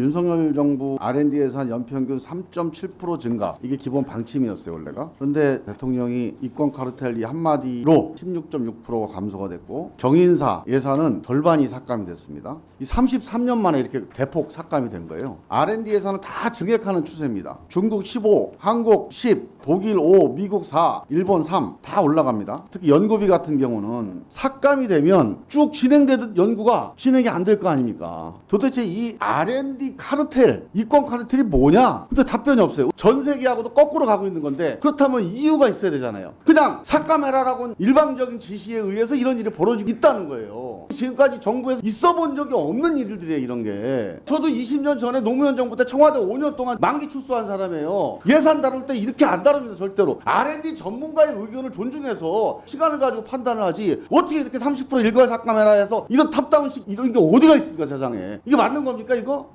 윤석열 정부 R&D 예산 연평균 3.7% 증가. 이게 기본 방침이었어요 원래가. 그런데 대통령이 이권 카르텔 이 한마디로 16.6%가 감소가 됐고 경인사 예산은 절반이 삭감이 됐습니다. 이 33년 만에 이렇게 대폭 삭감이 된 거예요. R&D 예산을 다 증액하는 추세입니다. 중국 15 한국 10 독일 5 미국 4 일본 3 다 올라갑니다. 특히 연구비 같은 경우는 삭감이 되면 쭉 진행되던 연구가 진행이 안 될 거 아닙니까? 도대체 이 R&D 카르텔 이권 카르텔이 뭐냐? 근데 답변이 없어요. 전 세계하고도 거꾸로 가고 있는 건데 그렇다면 이유가 있어야 되잖아요. 그냥 삭감해라라고 일방적인 지시에 의해서 이런 일이 벌어지고 있다는 거예요. 지금까지 정부에서 있어 본 적이 없는 일들이에요 이런 게. 저도 20년 전에 노무현 정부 때 청와대 5년 동안 만기 출소한 사람이에요. 예산 다룰 때 이렇게 안 다룹니다 절대로. R&D 전문가의 의견을 존중해서 시간을 가지고 판단을 하지 어떻게 이렇게 30% 일괄 삭감해라 해서 이런 탑다운식 이런 게 어디가 있습니까 세상에? 이게 맞는 겁니까 이거?